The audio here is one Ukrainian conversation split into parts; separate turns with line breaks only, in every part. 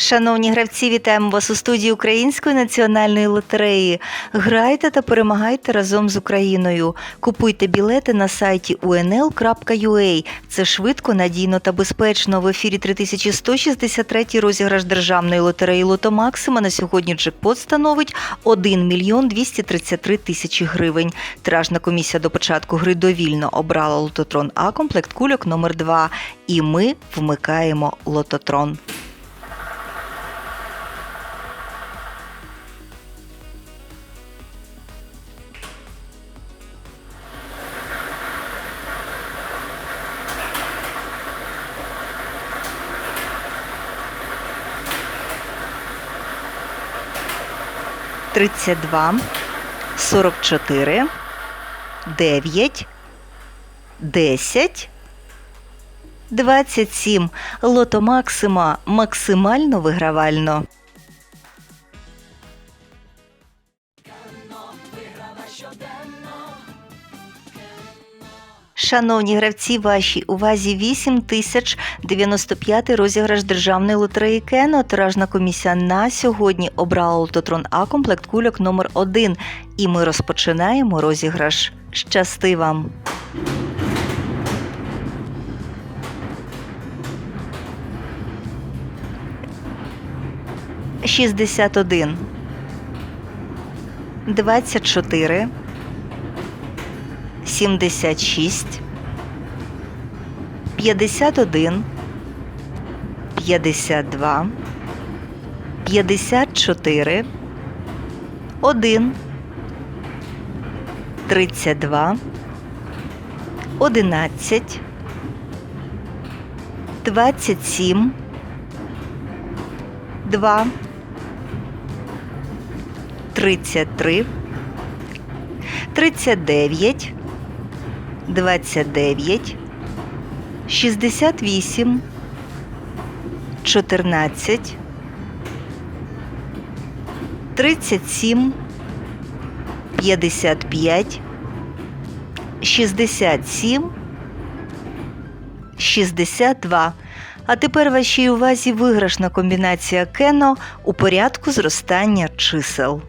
Шановні гравці, вітаємо вас у студії Української національної лотереї. Грайте та перемагайте разом з Україною. Купуйте білети на сайті unl.ua. Це швидко, надійно та безпечно. В ефірі 3163 розіграш державної лотереї Лото Максима. На сьогодні джекпот становить 1 мільйон 233 тисячі гривень. Тиражна комісія до початку гри довільно обрала лототрон А комплект кульок номер 2 І ми вмикаємо лототрон. Тридцять два, сорок чотири, дев'ять, десять, двадцять сім. Лото Максима максимально вигравально. Шановні гравці, вашій увазі 8095 розіграш державної лотереї Кено. Тиражна комісія на сьогодні обрала лототрон А комплект кульок номер 1 І ми розпочинаємо розіграш. Щасти вам! Шістдесят один, двадцять чотири, сімдесят шість, п'ятдесят один, п'ятдесят два, п'ятдесят чотири, один, тридцять два, одинадцять, двадцять сім, два, тридцять три, тридцять дев'ять, двадцять дев'ять, шістдесят вісім, чотирнадцять, тридцять сім, п'ятдесят п'ять, шістдесят сім, шістдесят два. А тепер вашій увазі виграшна комбінація Кено у порядку зростання чисел.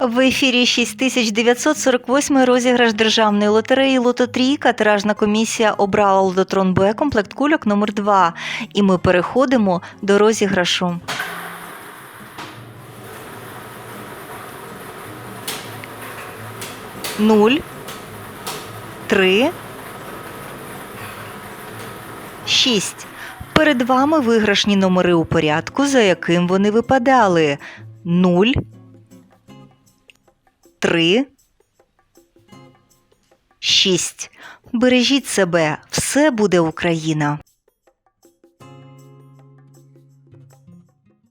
В ефірі 6948 розіграш державної лотереї Лототрійка. Тиражна комісія обрала лототрон Б комплект кульок номер 2 І ми переходимо до розіграшу. Нуль. Три. Шість. Перед вами виграшні номери у порядку, за яким вони випадали. Нуль. Три. Шість. Бережіть себе. Все буде Україна.